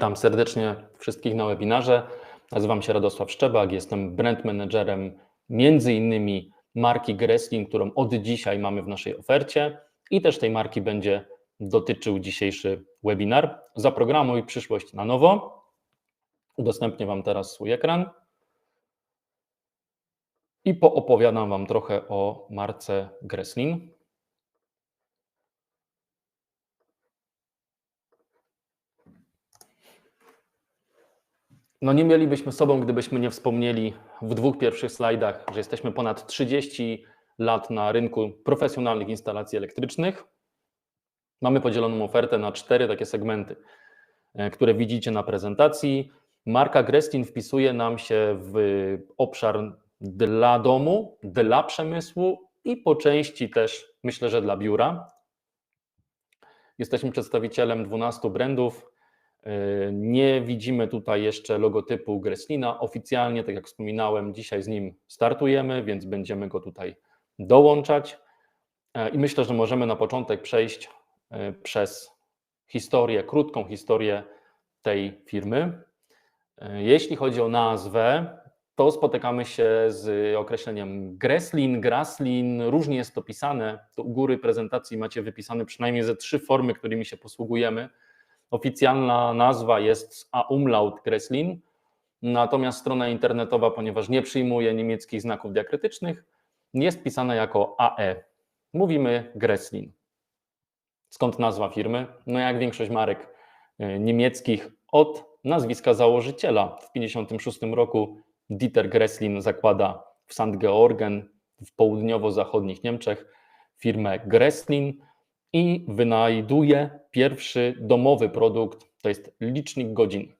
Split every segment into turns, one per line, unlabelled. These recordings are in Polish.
Witam serdecznie wszystkich na webinarze. Nazywam się Radosław Szczebak, jestem brand managerem między innymi marki Gresslin, którą od dzisiaj mamy w naszej ofercie i też tej marki będzie dotyczył dzisiejszy webinar. Zaprogramuj przyszłość na nowo. Udostępnię Wam teraz swój ekran i poopowiadam Wam trochę o marce Gresslin. No nie mielibyśmy sobą, gdybyśmy nie wspomnieli w dwóch pierwszych slajdach, że jesteśmy ponad 30 lat na rynku profesjonalnych instalacji elektrycznych. Mamy podzieloną ofertę na cztery takie segmenty, e, które widzicie na prezentacji. Marka Grestin wpisuje nam się w obszar dla domu, dla przemysłu i po części też myślę, że dla biura. Jesteśmy przedstawicielem 12 brandów, nie widzimy tutaj jeszcze logotypu Greslina. Oficjalnie, tak jak wspominałem, dzisiaj z nim startujemy, więc będziemy go tutaj dołączać. I myślę, że możemy na początek przejść e, przez historię, krótką historię tej firmy. E, jeśli chodzi o nazwę, to spotykamy się z określeniem Greslin, Graslin, różnie jest to pisane. To u góry prezentacji macie wypisane przynajmniej ze trzy formy, którymi się posługujemy Oficjalna nazwa jest A-Umlaut Kreslin, natomiast strona internetowa, ponieważ nie przyjmuje niemieckich znaków diakrytycznych, jest pisana jako AE. Mówimy Greslin. Skąd nazwa firmy? No jak większość marek e, niemieckich od nazwiska założyciela. W 1956 roku Dieter Greslin zakłada w St. Georgen w południowo-zachodnich Niemczech firmę Greslin i wynajduje pierwszy domowy produkt, to jest licznik godzin.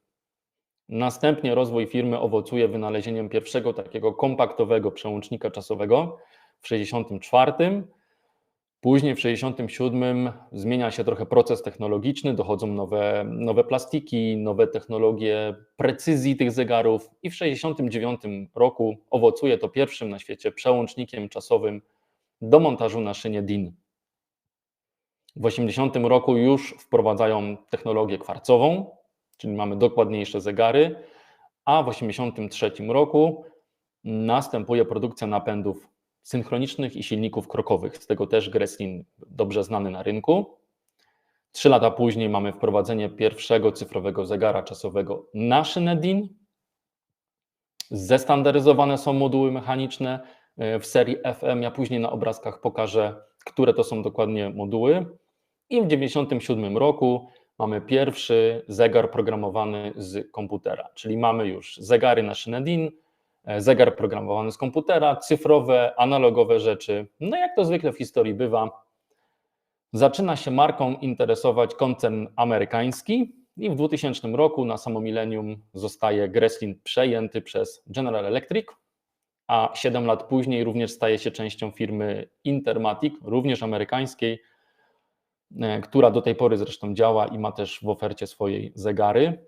Następnie rozwój firmy owocuje wynalezieniem pierwszego takiego kompaktowego przełącznika czasowego w 1964. Później w 1967 zmienia się trochę proces technologiczny, dochodzą nowe, nowe plastiki, nowe technologie precyzji tych zegarów i w 1969 roku owocuje to pierwszym na świecie przełącznikiem czasowym do montażu na szynie DIN. W 80 roku już wprowadzają technologię kwarcową, czyli mamy dokładniejsze zegary, a w 83 roku następuje produkcja napędów synchronicznych i silników krokowych. Z tego też Greslin dobrze znany na rynku. Trzy lata później mamy wprowadzenie pierwszego cyfrowego zegara czasowego na szynę DIN. Zestandaryzowane są moduły mechaniczne e, w serii FM. Ja później na obrazkach pokażę, które to są dokładnie moduły. I w 1997 roku mamy pierwszy zegar programowany z komputera, czyli mamy już zegary na szynę DIN, e, zegar programowany z komputera, cyfrowe, analogowe rzeczy. No jak to zwykle w historii bywa, zaczyna się marką interesować koncern amerykański i w 2000 roku na samo milenium zostaje Greslin przejęty przez General Electric, a 7 lat później również staje się częścią firmy Intermatic, również amerykańskiej, która do tej pory zresztą działa i ma też w ofercie swojej zegary.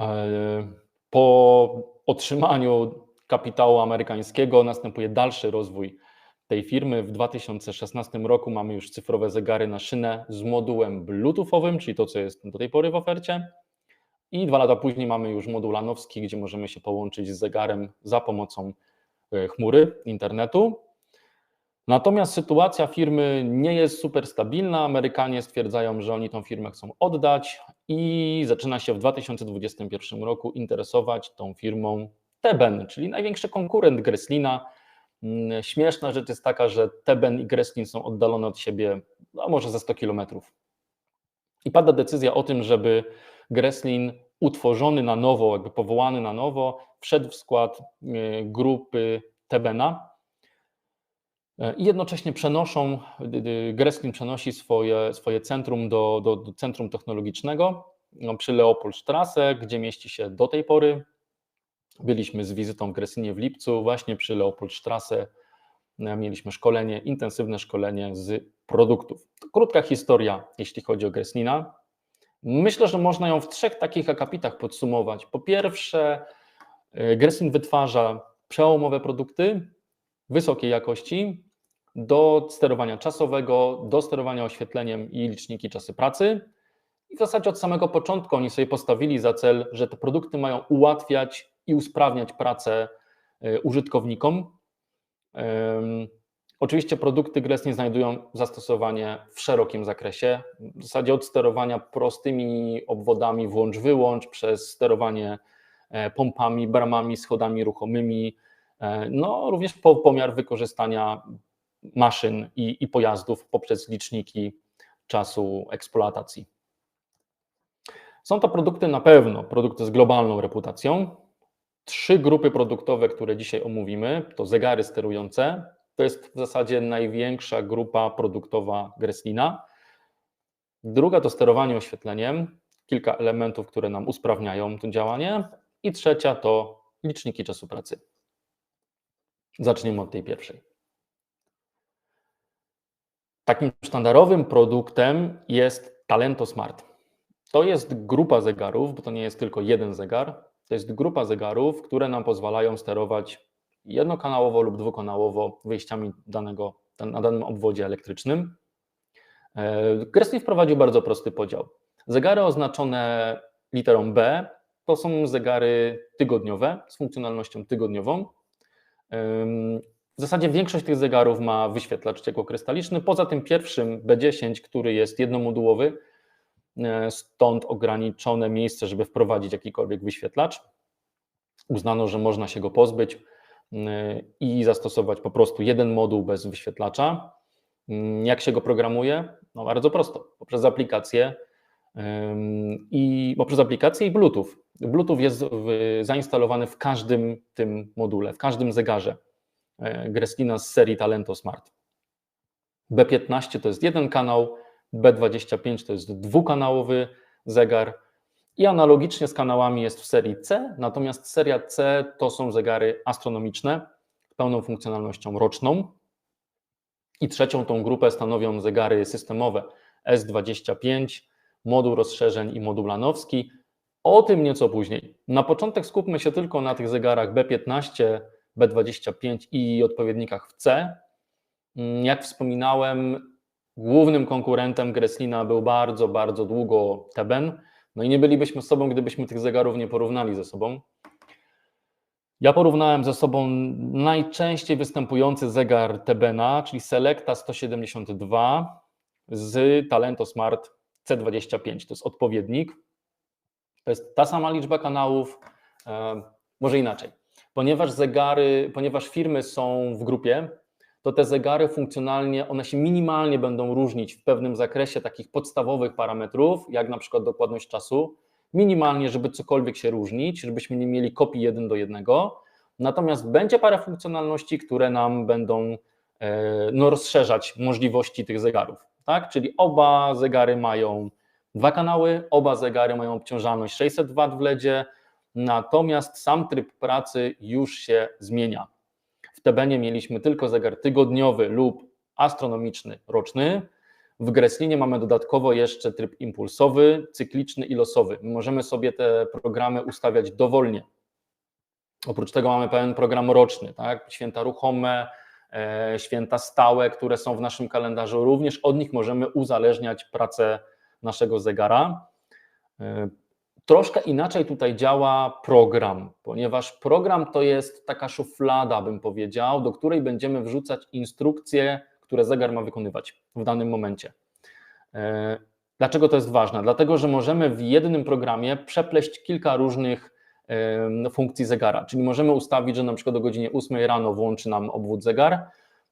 E, po otrzymaniu kapitału amerykańskiego następuje dalszy rozwój tej firmy. W 2016 roku mamy już cyfrowe zegary na szynę z modułem Bluetoothowym, czyli to, co jest do tej pory w ofercie. I dwa lata później mamy już moduł lanowski, gdzie możemy się połączyć z zegarem za pomocą e, chmury, internetu. Natomiast sytuacja firmy nie jest super stabilna. Amerykanie stwierdzają, że oni tą firmę chcą oddać i zaczyna się w 2021 roku interesować tą firmą Teben, czyli największy konkurent Greslina. Mm, śmieszna rzecz jest taka, że Teben i Greslin są oddalone od siebie no może ze 100 kilometrów. I pada decyzja o tym, żeby Greslin utworzony na nowo, jakby powołany na nowo, wszedł w skład y, grupy Tebena, i jednocześnie przenoszą, Greskin przenosi swoje, swoje centrum do, do, do centrum technologicznego no, przy Leopoldstrasse, gdzie mieści się do tej pory. Byliśmy z wizytą w Gresinie w lipcu, właśnie przy Leopoldstrasse mieliśmy szkolenie, intensywne szkolenie z produktów. To krótka historia, jeśli chodzi o Greslina. Myślę, że można ją w trzech takich akapitach podsumować. Po pierwsze, e, Greslin wytwarza przełomowe produkty wysokiej jakości, do sterowania czasowego, do sterowania oświetleniem i liczniki czasy pracy. I w zasadzie od samego początku oni sobie postawili za cel, że te produkty mają ułatwiać i usprawniać pracę y, użytkownikom. Oczywiście produkty Gresni znajdują zastosowanie w szerokim zakresie, w zasadzie od sterowania prostymi obwodami włącz-wyłącz, przez sterowanie e, pompami, bramami, schodami ruchomymi, e, no również po pomiar wykorzystania maszyn i, i pojazdów poprzez liczniki czasu eksploatacji. Są to produkty na pewno, produkty z globalną reputacją. Trzy grupy produktowe, które dzisiaj omówimy, to zegary sterujące, to jest w zasadzie największa grupa produktowa Greslina. Druga to sterowanie oświetleniem, kilka elementów, które nam usprawniają to działanie. I trzecia to liczniki czasu pracy. Zaczniemy od tej pierwszej. Takim sztandarowym produktem jest Talento Smart. To jest grupa zegarów, bo to nie jest tylko jeden zegar. To jest grupa zegarów, które nam pozwalają sterować jednokanałowo lub dwukanałowo wyjściami danego, na danym obwodzie elektrycznym. Gresny wprowadził bardzo prosty podział. Zegary oznaczone literą B to są zegary tygodniowe z funkcjonalnością tygodniową. W zasadzie większość tych zegarów ma wyświetlacz ciekłokrystaliczny, poza tym pierwszym B10, który jest jednomodułowy, e, stąd ograniczone miejsce, żeby wprowadzić jakikolwiek wyświetlacz. Uznano, że można się go pozbyć i zastosować po prostu jeden moduł bez wyświetlacza. Jak się go programuje? No bardzo prosto, poprzez aplikację i poprzez aplikację i Bluetooth. Bluetooth jest zainstalowany w każdym tym module, w każdym zegarze e, Greslina z serii Talento Smart. B15 to jest jeden kanał, B25 to jest dwukanałowy zegar, i analogicznie z kanałami jest w serii C, natomiast seria C to są zegary astronomiczne z pełną funkcjonalnością roczną. I trzecią tą grupę stanowią zegary systemowe S25, moduł rozszerzeń i moduł lanowski. O tym nieco później. Na początek skupmy się tylko na tych zegarach B15, B25 i odpowiednikach w C. Jak wspominałem, głównym konkurentem Greslina był bardzo, bardzo długo Teben no i nie bylibyśmy sobą, gdybyśmy tych zegarów nie porównali ze sobą. Ja porównałem ze sobą najczęściej występujący zegar Tebena, czyli Selecta 172 z Talento Smart C25. To jest odpowiednik. To jest ta sama liczba kanałów, e, może inaczej. Ponieważ zegary, ponieważ firmy są w grupie, to te zegary funkcjonalnie, one się minimalnie będą różnić w pewnym zakresie takich podstawowych parametrów, jak na przykład dokładność czasu, minimalnie, żeby cokolwiek się różnić, żebyśmy nie mieli kopii jeden do jednego. Natomiast będzie parę funkcjonalności, które nam będą e, no, rozszerzać możliwości tych zegarów. Tak? Czyli oba zegary mają dwa kanały, oba zegary mają obciążalność 600 W w LEDzie, natomiast sam tryb pracy już się zmienia. Tebenie mieliśmy tylko zegar tygodniowy lub astronomiczny roczny. W Greslinie mamy dodatkowo jeszcze tryb impulsowy, cykliczny i losowy. możemy sobie te programy ustawiać dowolnie. Oprócz tego mamy pełen program roczny, tak? święta ruchome, e, święta stałe, które są w naszym kalendarzu. Również od nich możemy uzależniać pracę naszego zegara. Troszkę inaczej tutaj działa program, ponieważ program to jest taka szuflada, bym powiedział, do której będziemy wrzucać instrukcje, które zegar ma wykonywać w danym momencie. E, dlaczego to jest ważne? Dlatego, że możemy w jednym programie przepleść kilka różnych funkcji zegara, czyli możemy ustawić, że na przykład o godzinie 8 rano włączy nam obwód zegar,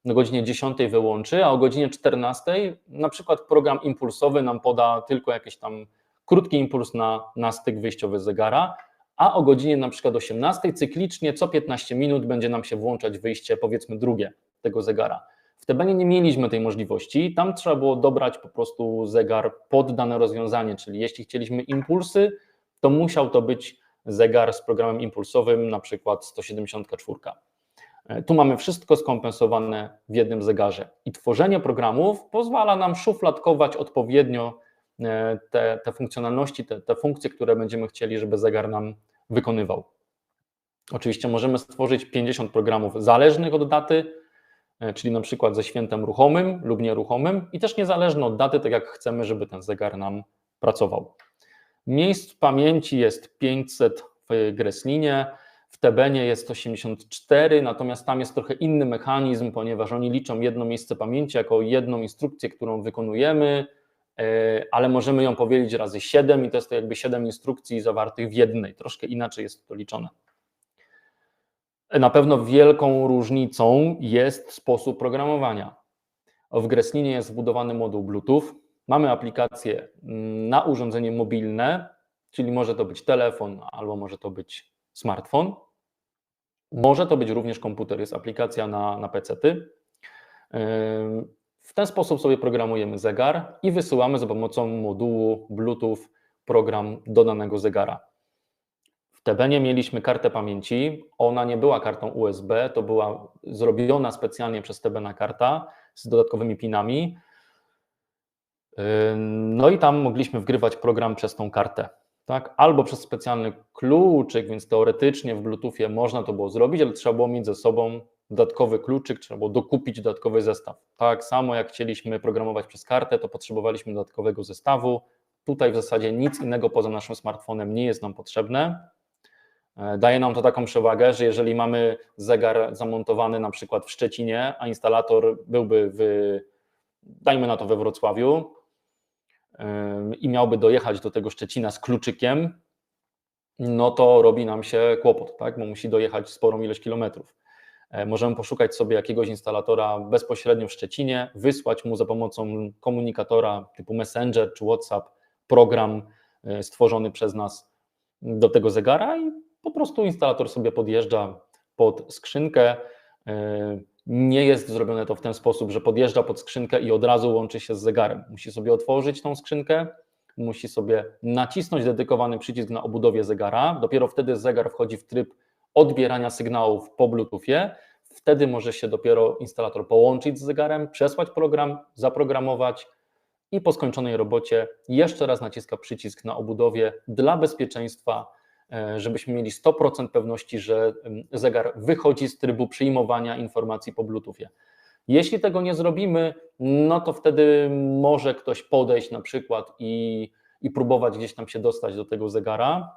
o godzinie 10 wyłączy, a o godzinie 14 na przykład program impulsowy nam poda tylko jakieś tam krótki impuls na, na styk wyjściowy zegara, a o godzinie na przykład 18 cyklicznie co 15 minut będzie nam się włączać wyjście powiedzmy drugie tego zegara. W Tebenie nie mieliśmy tej możliwości, tam trzeba było dobrać po prostu zegar pod dane rozwiązanie, czyli jeśli chcieliśmy impulsy, to musiał to być zegar z programem impulsowym, na przykład 174. E, tu mamy wszystko skompensowane w jednym zegarze i tworzenie programów pozwala nam szufladkować odpowiednio te, te funkcjonalności, te, te funkcje, które będziemy chcieli, żeby zegar nam wykonywał. Oczywiście możemy stworzyć 50 programów zależnych od daty, e, czyli na przykład ze świętem ruchomym lub nieruchomym i też niezależne od daty, tak jak chcemy, żeby ten zegar nam pracował. Miejsc pamięci jest 500 w Greslinie, w Tebenie jest 84, natomiast tam jest trochę inny mechanizm, ponieważ oni liczą jedno miejsce pamięci jako jedną instrukcję, którą wykonujemy, e, ale możemy ją powiedzieć razy 7 i to jest to jakby 7 instrukcji zawartych w jednej. Troszkę inaczej jest to liczone. Na pewno wielką różnicą jest sposób programowania. W Greslinie jest wbudowany moduł Bluetooth. Mamy aplikację mm, na urządzenie mobilne, czyli może to być telefon albo może to być smartfon. Może to być również komputer, jest aplikacja na, na PC-ty. W ten sposób sobie programujemy zegar i wysyłamy za pomocą modułu Bluetooth program do danego zegara. W Tebenie mieliśmy kartę pamięci. Ona nie była kartą USB, to była zrobiona specjalnie przez Tebena karta z dodatkowymi pinami. No i tam mogliśmy wgrywać program przez tą kartę tak? albo przez specjalny kluczyk, więc teoretycznie w Bluetoothie można to było zrobić, ale trzeba było mieć ze sobą dodatkowy kluczyk, trzeba było dokupić dodatkowy zestaw. Tak samo jak chcieliśmy programować przez kartę, to potrzebowaliśmy dodatkowego zestawu. Tutaj w zasadzie nic innego poza naszym smartfonem nie jest nam potrzebne. E, daje nam to taką przewagę, że jeżeli mamy zegar zamontowany na przykład w Szczecinie, a instalator byłby w, dajmy na to we Wrocławiu, i miałby dojechać do tego Szczecina z kluczykiem, no to robi nam się kłopot, tak? bo musi dojechać sporą ilość kilometrów. E, możemy poszukać sobie jakiegoś instalatora bezpośrednio w Szczecinie, wysłać mu za pomocą komunikatora typu Messenger czy WhatsApp program e, stworzony przez nas do tego zegara i po prostu instalator sobie podjeżdża pod skrzynkę, e, nie jest zrobione to w ten sposób, że podjeżdża pod skrzynkę i od razu łączy się z zegarem. Musi sobie otworzyć tą skrzynkę, musi sobie nacisnąć dedykowany przycisk na obudowie zegara. Dopiero wtedy zegar wchodzi w tryb odbierania sygnałów po Bluetoothie. Wtedy może się dopiero instalator połączyć z zegarem, przesłać program, zaprogramować i po skończonej robocie jeszcze raz naciska przycisk na obudowie dla bezpieczeństwa E, żebyśmy mieli 100% pewności, że zegar wychodzi z trybu przyjmowania informacji po Bluetoothie. Jeśli tego nie zrobimy, no to wtedy może ktoś podejść na przykład i, i próbować gdzieś tam się dostać do tego zegara.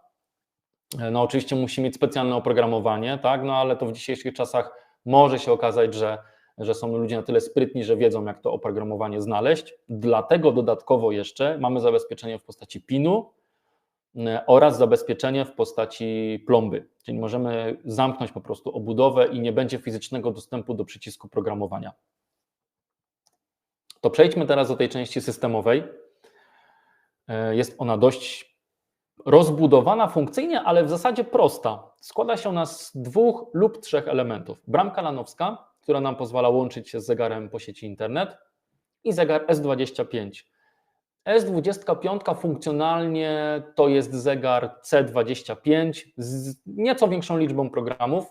No oczywiście musi mieć specjalne oprogramowanie, tak, no ale to w dzisiejszych czasach może się okazać, że, że są ludzie na tyle sprytni, że wiedzą jak to oprogramowanie znaleźć. Dlatego dodatkowo jeszcze mamy zabezpieczenie w postaci PIN-u, E, oraz zabezpieczenie w postaci plomby, czyli możemy zamknąć po prostu obudowę i nie będzie fizycznego dostępu do przycisku programowania. To przejdźmy teraz do tej części systemowej. E, jest ona dość rozbudowana funkcyjnie, ale w zasadzie prosta. Składa się ona z dwóch lub trzech elementów. Bramka lanowska, która nam pozwala łączyć się z zegarem po sieci internet i zegar S25, S25 funkcjonalnie to jest zegar C25 z nieco większą liczbą programów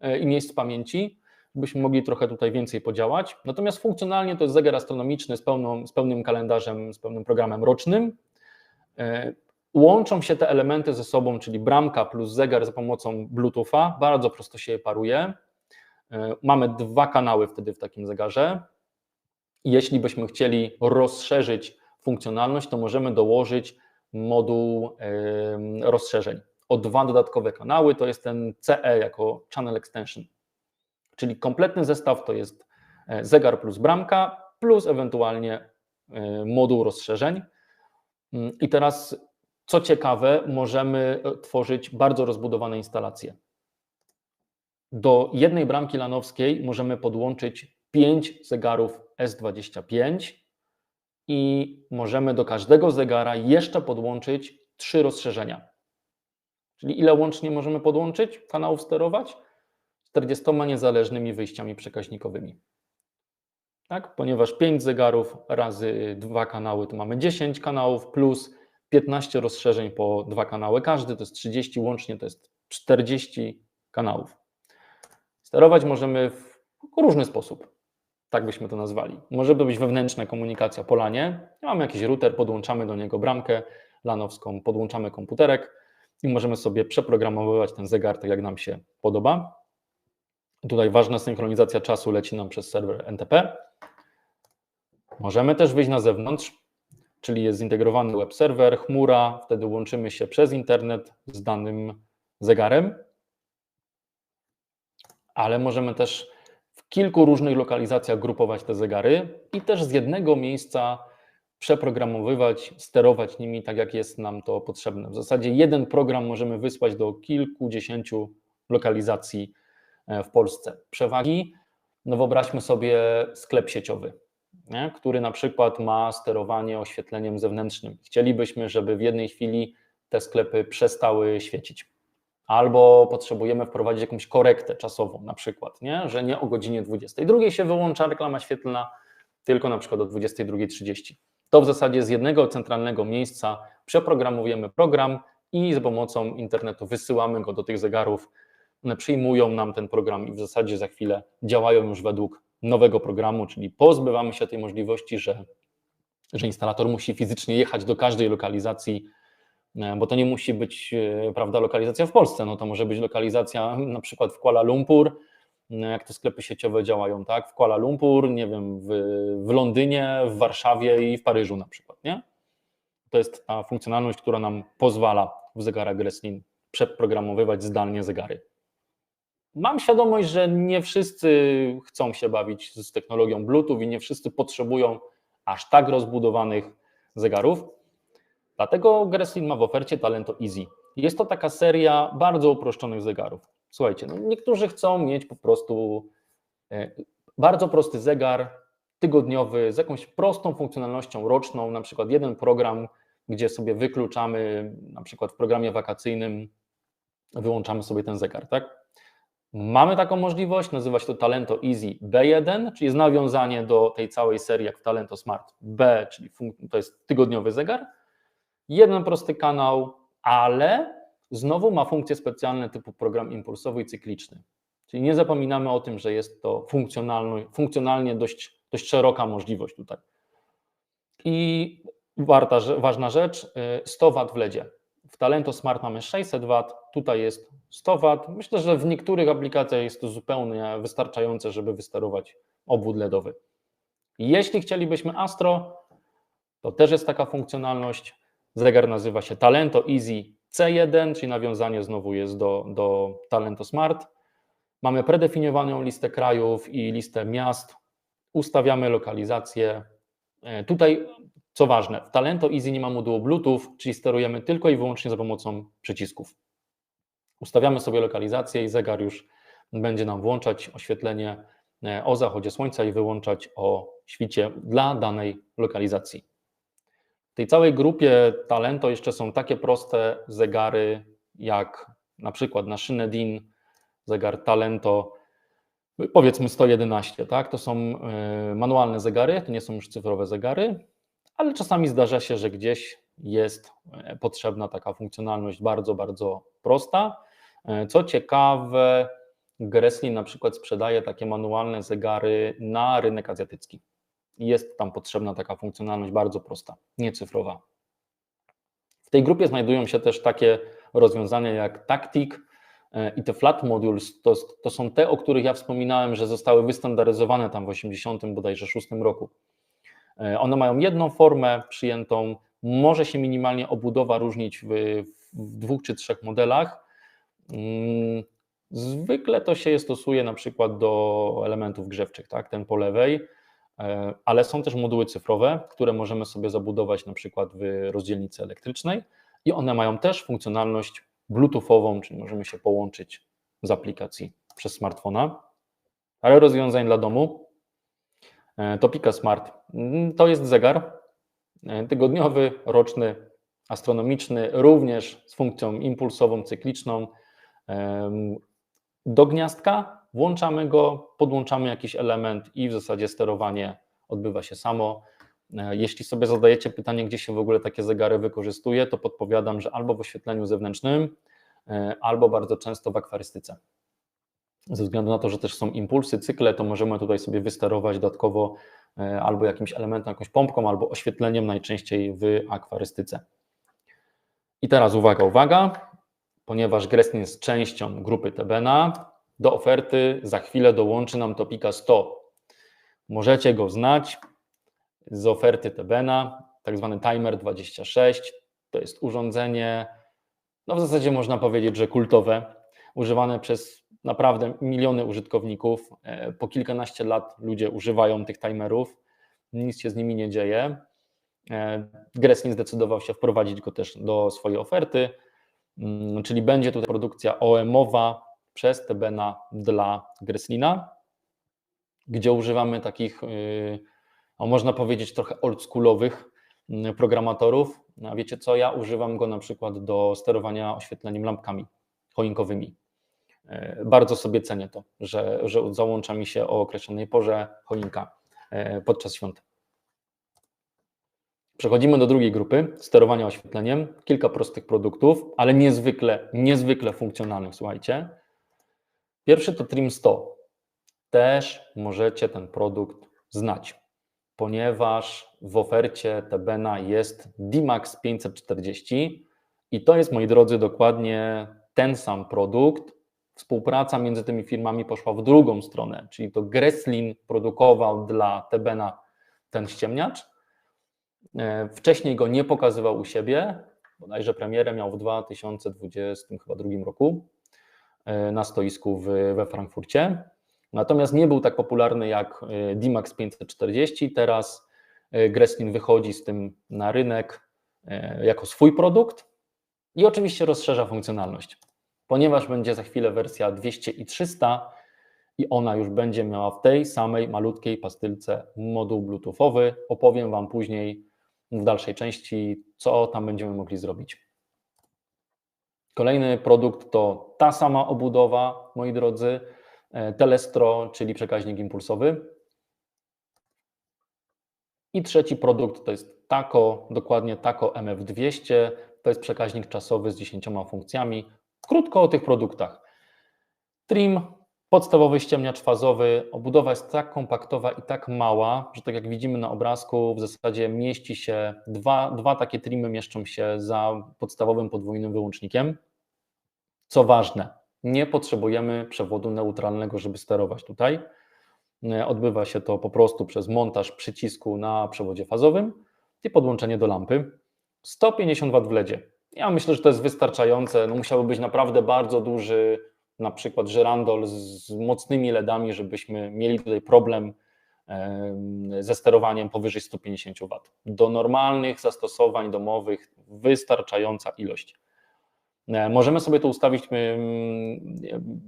e, i miejsc pamięci, byśmy mogli trochę tutaj więcej podziałać. Natomiast funkcjonalnie to jest zegar astronomiczny z, pełną, z pełnym kalendarzem, z pełnym programem rocznym. Łączą się te elementy ze sobą, czyli bramka plus zegar za pomocą Bluetootha, bardzo prosto się je paruje. E, mamy dwa kanały wtedy w takim zegarze. Jeśli byśmy chcieli rozszerzyć funkcjonalność, to możemy dołożyć moduł rozszerzeń. O dwa dodatkowe kanały to jest ten CE jako Channel Extension, czyli kompletny zestaw to jest e, zegar plus bramka, plus ewentualnie e, moduł rozszerzeń. Mm, I teraz, co ciekawe, możemy e, tworzyć bardzo rozbudowane instalacje. Do jednej bramki lanowskiej możemy podłączyć 5 zegarów S25 i możemy do każdego zegara jeszcze podłączyć trzy rozszerzenia. Czyli ile łącznie możemy podłączyć kanałów sterować? 40 niezależnymi wyjściami przekaźnikowymi. Tak? Ponieważ 5 zegarów razy dwa kanały to mamy 10 kanałów plus 15 rozszerzeń po dwa kanały każdy, to jest 30 łącznie, to jest 40 kanałów. Sterować możemy w różny sposób tak byśmy to nazwali. Może być wewnętrzna komunikacja po lanie. Mamy jakiś router, podłączamy do niego bramkę lanowską, podłączamy komputerek i możemy sobie przeprogramowywać ten zegar tak, jak nam się podoba. Tutaj ważna synchronizacja czasu leci nam przez serwer NTP. Możemy też wyjść na zewnątrz, czyli jest zintegrowany web serwer, chmura, wtedy łączymy się przez internet z danym zegarem, ale możemy też w kilku różnych lokalizacjach grupować te zegary i też z jednego miejsca przeprogramowywać, sterować nimi tak, jak jest nam to potrzebne. W zasadzie jeden program możemy wysłać do kilkudziesięciu lokalizacji e, w Polsce. Przewagi, no wyobraźmy sobie sklep sieciowy, nie? który na przykład ma sterowanie oświetleniem zewnętrznym. Chcielibyśmy, żeby w jednej chwili te sklepy przestały świecić. Albo potrzebujemy wprowadzić jakąś korektę czasową, na przykład, nie? że nie o godzinie 22 się wyłącza reklama świetlna, tylko na przykład o 22.30 to w zasadzie z jednego centralnego miejsca przeprogramujemy program i z pomocą internetu wysyłamy go do tych zegarów. One przyjmują nam ten program i w zasadzie za chwilę działają już według nowego programu, czyli pozbywamy się tej możliwości, że, że instalator musi fizycznie jechać do każdej lokalizacji, e, bo to nie musi być e, prawda, lokalizacja w Polsce, no to może być lokalizacja na przykład w Kuala Lumpur, no, jak te sklepy sieciowe działają, tak? W Kuala Lumpur, nie wiem, w, w Londynie, w Warszawie i w Paryżu na przykład, nie? To jest ta funkcjonalność, która nam pozwala w zegarach Greslin przeprogramowywać zdalnie zegary. Mam świadomość, że nie wszyscy chcą się bawić z technologią Bluetooth i nie wszyscy potrzebują aż tak rozbudowanych zegarów. Dlatego Greslin ma w ofercie Talento Easy. Jest to taka seria bardzo uproszczonych zegarów. Słuchajcie, no niektórzy chcą mieć po prostu e, bardzo prosty zegar tygodniowy z jakąś prostą funkcjonalnością roczną, na przykład jeden program, gdzie sobie wykluczamy, na przykład w programie wakacyjnym wyłączamy sobie ten zegar, tak? Mamy taką możliwość, nazywa się to Talento Easy B1, czyli jest nawiązanie do tej całej serii jak Talento Smart B, czyli to jest tygodniowy zegar. Jeden prosty kanał, ale znowu ma funkcje specjalne typu program impulsowy i cykliczny. Czyli nie zapominamy o tym, że jest to funkcjonalnie dość, dość szeroka możliwość tutaj. I warta, ważna rzecz, 100 y, W w LEDzie. W Talento Smart mamy 600 W, tutaj jest 100 W. Myślę, że w niektórych aplikacjach jest to zupełnie wystarczające, żeby wysterować obwód LEDowy. Jeśli chcielibyśmy Astro, to też jest taka funkcjonalność. Zegar nazywa się Talento Easy C1, czyli nawiązanie znowu jest do, do Talento Smart. Mamy predefiniowaną listę krajów i listę miast. Ustawiamy lokalizację. E, tutaj, co ważne, w Talento Easy nie ma modułu Bluetooth, czyli sterujemy tylko i wyłącznie za pomocą przycisków. Ustawiamy sobie lokalizację i zegar już będzie nam włączać oświetlenie e, o zachodzie słońca i wyłączać o świcie dla danej lokalizacji. W tej całej grupie Talento jeszcze są takie proste zegary, jak na przykład na szynę DIN, zegar Talento, powiedzmy 111, tak? To są e, manualne zegary, to nie są już cyfrowe zegary, ale czasami zdarza się, że gdzieś jest e, potrzebna taka funkcjonalność bardzo, bardzo prosta. E, co ciekawe, Greslin na przykład sprzedaje takie manualne zegary na rynek azjatycki jest tam potrzebna taka funkcjonalność bardzo prosta, niecyfrowa. W tej grupie znajdują się też takie rozwiązania jak Tactic e, i te flat modules, to, to są te, o których ja wspominałem, że zostały wystandaryzowane tam w 80 bodajże 6 roku. E, one mają jedną formę przyjętą, może się minimalnie obudowa różnić w, w dwóch czy trzech modelach. Mm, zwykle to się stosuje na przykład do elementów grzewczych, tak? ten po lewej, E, ale są też moduły cyfrowe, które możemy sobie zabudować na przykład w rozdzielnicy elektrycznej i one mają też funkcjonalność bluetoothową, czyli możemy się połączyć z aplikacji przez smartfona. Ale rozwiązań dla domu e, to Pika Smart. Mm, to jest zegar e, tygodniowy, roczny, astronomiczny, również z funkcją impulsową, cykliczną. Do gniazdka włączamy go, podłączamy jakiś element i w zasadzie sterowanie odbywa się samo. E, jeśli sobie zadajecie pytanie, gdzie się w ogóle takie zegary wykorzystuje, to podpowiadam, że albo w oświetleniu zewnętrznym, e, albo bardzo często w akwarystyce. Ze względu na to, że też są impulsy, cykle, to możemy tutaj sobie wysterować dodatkowo e, albo jakimś elementem, jakąś pompką, albo oświetleniem, najczęściej w akwarystyce. I teraz uwaga, uwaga, ponieważ Grestin jest częścią grupy Tebena, do oferty za chwilę dołączy nam Topika 100. Możecie go znać z oferty Tebena. tak zwany timer 26. To jest urządzenie, no w zasadzie można powiedzieć, że kultowe, używane przez naprawdę miliony użytkowników. E, po kilkanaście lat ludzie używają tych timerów, nic się z nimi nie dzieje. E, Gresslin zdecydował się wprowadzić go też do swojej oferty, czyli będzie tutaj produkcja OM-owa przez Tebena dla Gresslina, gdzie używamy takich, y, można powiedzieć, trochę oldschoolowych mm, programatorów. A wiecie co, ja używam go na przykład do sterowania oświetleniem lampkami choinkowymi. E, bardzo sobie cenię to, że, że załącza mi się o określonej porze choinka e, podczas świąt. Przechodzimy do drugiej grupy, sterowania oświetleniem. Kilka prostych produktów, ale niezwykle, niezwykle funkcjonalnych, słuchajcie. Pierwszy to Trim 100. Też możecie ten produkt znać, ponieważ w ofercie Tebena jest DMAX 540 i to jest, moi drodzy, dokładnie ten sam produkt. Współpraca między tymi firmami poszła w drugą stronę, czyli to Gresslin produkował dla Tebena ten ściemniacz, wcześniej go nie pokazywał u siebie, bodajże premierę miał w 2022 roku e, na stoisku we Frankfurcie. Natomiast nie był tak popularny jak e, D-Max 540. Teraz Gresslin wychodzi z tym na rynek jako swój produkt i oczywiście rozszerza funkcjonalność, ponieważ będzie za chwilę wersja 200 i 300 i ona już będzie miała w tej samej malutkiej pastylce moduł bluetoothowy. Opowiem Wam później w dalszej części, co tam będziemy mogli zrobić. Kolejny produkt to ta sama obudowa, moi drodzy, e, Telestro, czyli przekaźnik impulsowy. I trzeci produkt to jest TACO, dokładnie TACO MF200, to jest przekaźnik czasowy z 10 funkcjami. Krótko o tych produktach. Trim Podstawowy ściemniacz fazowy, obudowa jest tak kompaktowa i tak mała, że tak jak widzimy na obrazku, w zasadzie mieści się, dwa, dwa takie trimy mieszczą się za podstawowym podwójnym wyłącznikiem. Co ważne, nie potrzebujemy przewodu neutralnego, żeby sterować tutaj. Odbywa się to po prostu przez montaż przycisku na przewodzie fazowym i podłączenie do lampy. 150 W w LEDzie. Ja myślę, że to jest wystarczające. No musiałby być naprawdę bardzo duży na przykład żyrandol z mocnymi LEDami, żebyśmy mieli tutaj problem ze sterowaniem powyżej 150 W. Do normalnych zastosowań domowych wystarczająca ilość. E, możemy sobie tu ustawić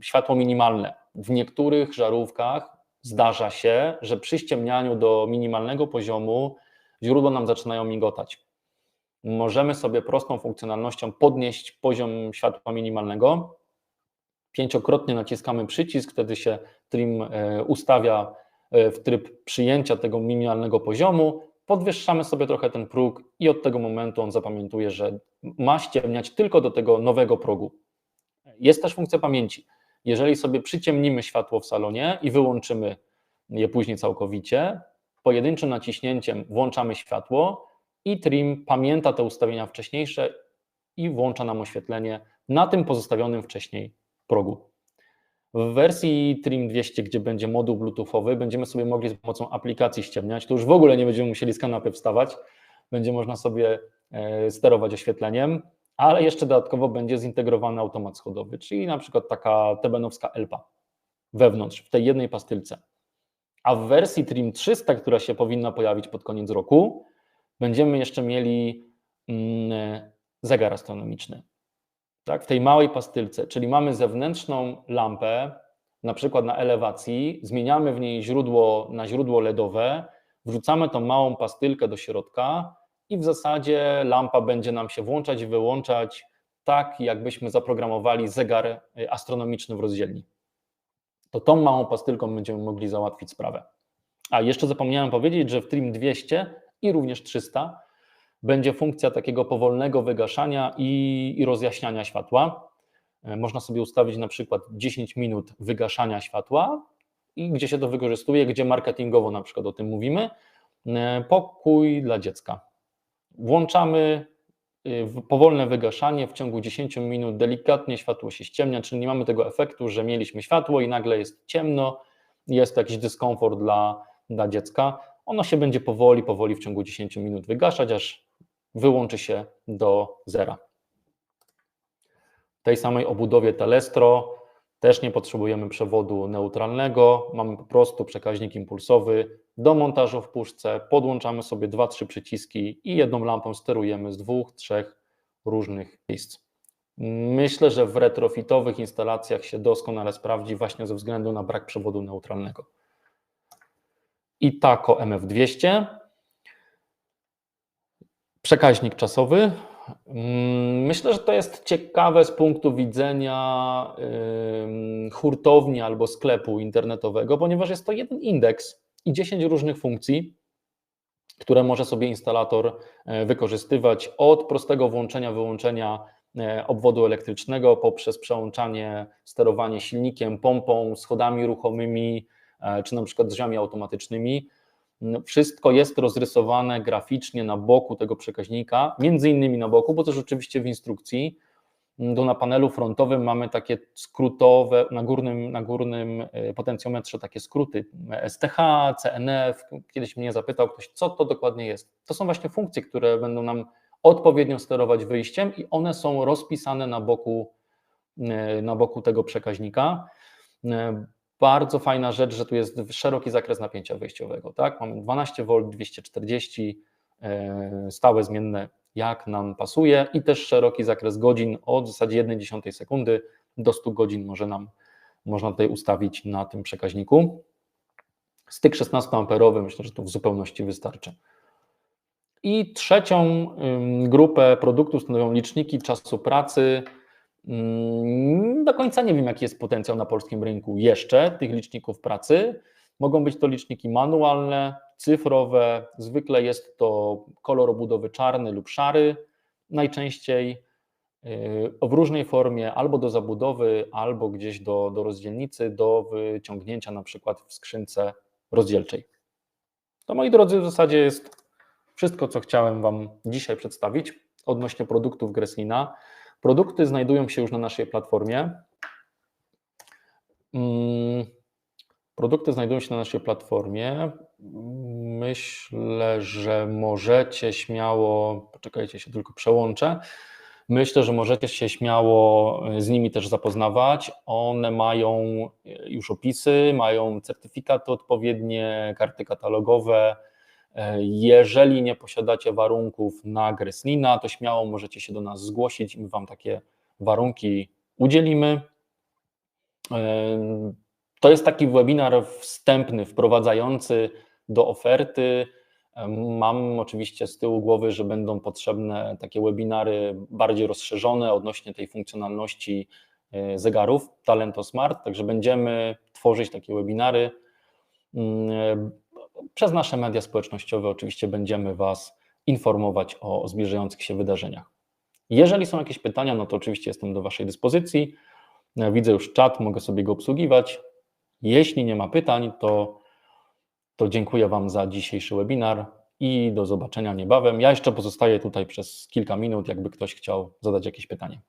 światło minimalne. W niektórych żarówkach zdarza się, że przy ściemnianiu do minimalnego poziomu źródła nam zaczynają migotać. Możemy sobie prostą funkcjonalnością podnieść poziom światła minimalnego pięciokrotnie naciskamy przycisk, wtedy się trim e, ustawia e, w tryb przyjęcia tego minimalnego poziomu, podwyższamy sobie trochę ten próg i od tego momentu on zapamiętuje, że ma ściemniać tylko do tego nowego progu. Jest też funkcja pamięci. Jeżeli sobie przyciemnimy światło w salonie i wyłączymy je później całkowicie, pojedynczym naciśnięciem włączamy światło i trim pamięta te ustawienia wcześniejsze i włącza nam oświetlenie na tym pozostawionym wcześniej progu. W wersji Trim 200, gdzie będzie moduł bluetoothowy, będziemy sobie mogli z pomocą aplikacji ściemniać. To już w ogóle nie będziemy musieli z kanapy wstawać. Będzie można sobie e, sterować oświetleniem, ale jeszcze dodatkowo będzie zintegrowany automat schodowy, czyli na przykład taka tebenowska Elpa wewnątrz, w tej jednej pastylce. A w wersji Trim 300, która się powinna pojawić pod koniec roku, będziemy jeszcze mieli mm, zegar astronomiczny tak, w tej małej pastylce, czyli mamy zewnętrzną lampę, na przykład na elewacji, zmieniamy w niej źródło na źródło LEDowe, wrzucamy tą małą pastylkę do środka i w zasadzie lampa będzie nam się włączać i wyłączać tak, jakbyśmy zaprogramowali zegar y, astronomiczny w rozdzielni. To tą małą pastylką będziemy mogli załatwić sprawę. A jeszcze zapomniałem powiedzieć, że w Trim 200 i również 300 będzie funkcja takiego powolnego wygaszania i, i rozjaśniania światła. E, można sobie ustawić na przykład 10 minut wygaszania światła i gdzie się to wykorzystuje, gdzie marketingowo na przykład o tym mówimy. E, pokój dla dziecka. Włączamy e, powolne wygaszanie w ciągu 10 minut, delikatnie światło się ściemnia, czyli nie mamy tego efektu, że mieliśmy światło i nagle jest ciemno, jest jakiś dyskomfort dla, dla dziecka ono się będzie powoli, powoli w ciągu 10 minut wygaszać, aż wyłączy się do zera. W tej samej obudowie Telestro też nie potrzebujemy przewodu neutralnego, mamy po prostu przekaźnik impulsowy do montażu w puszce, podłączamy sobie dwa, trzy przyciski i jedną lampą sterujemy z dwóch, trzech różnych miejsc. Myślę, że w retrofitowych instalacjach się doskonale sprawdzi właśnie ze względu na brak przewodu neutralnego. I tako MF200, przekaźnik czasowy. Myślę, że to jest ciekawe z punktu widzenia hurtowni albo sklepu internetowego, ponieważ jest to jeden indeks i 10 różnych funkcji, które może sobie instalator e, wykorzystywać od prostego włączenia, wyłączenia e, obwodu elektrycznego poprzez przełączanie, sterowanie silnikiem, pompą, schodami ruchomymi, e, czy na przykład drzwiami automatycznymi. No, wszystko jest rozrysowane graficznie na boku tego przekaźnika, między innymi na boku, bo też oczywiście w instrukcji to na panelu frontowym mamy takie skrótowe, na górnym, na górnym e, potencjometrze takie skróty STH, CNF. Kiedyś mnie zapytał ktoś, co to dokładnie jest. To są właśnie funkcje, które będą nam odpowiednio sterować wyjściem i one są rozpisane na boku, e, na boku tego przekaźnika. Bardzo fajna rzecz, że tu jest szeroki zakres napięcia wyjściowego. Tak? Mamy 12V, 240, stałe zmienne jak nam pasuje i też szeroki zakres godzin od w zasadzie 1,1 sekundy do 100 godzin może nam, można tutaj ustawić na tym przekaźniku. Styk 16A myślę, że tu w zupełności wystarczy. I trzecią grupę produktów stanowią liczniki czasu pracy. Do końca nie wiem, jaki jest potencjał na polskim rynku jeszcze tych liczników pracy. Mogą być to liczniki manualne, cyfrowe. Zwykle jest to kolor obudowy czarny lub szary, najczęściej y, w różnej formie, albo do zabudowy, albo gdzieś do, do rozdzielnicy, do wyciągnięcia na przykład w skrzynce rozdzielczej. To moi drodzy, w zasadzie jest wszystko, co chciałem Wam dzisiaj przedstawić odnośnie produktów Greslina. Produkty znajdują się już na naszej platformie. Mm, Produkty znajdują się na naszej platformie. Myślę, że możecie śmiało, poczekajcie się tylko przełączę. Myślę, że możecie się śmiało z nimi też zapoznawać. One mają już opisy, mają certyfikaty odpowiednie, karty katalogowe. Jeżeli nie posiadacie warunków na Greslina, to śmiało możecie się do nas zgłosić i my Wam takie warunki udzielimy. To jest taki webinar wstępny, wprowadzający do oferty. Mam oczywiście z tyłu głowy, że będą potrzebne takie webinary bardziej rozszerzone odnośnie tej funkcjonalności e, zegarów Talento Smart, także będziemy tworzyć takie webinary. Przez nasze media społecznościowe oczywiście będziemy Was informować o zbliżających się wydarzeniach. Jeżeli są jakieś pytania, no to oczywiście jestem do Waszej dyspozycji. Widzę już czat, mogę sobie go obsługiwać. Jeśli nie ma pytań, to, to dziękuję Wam za dzisiejszy webinar i do zobaczenia niebawem. Ja jeszcze pozostaję tutaj przez kilka minut, jakby ktoś chciał zadać jakieś pytanie.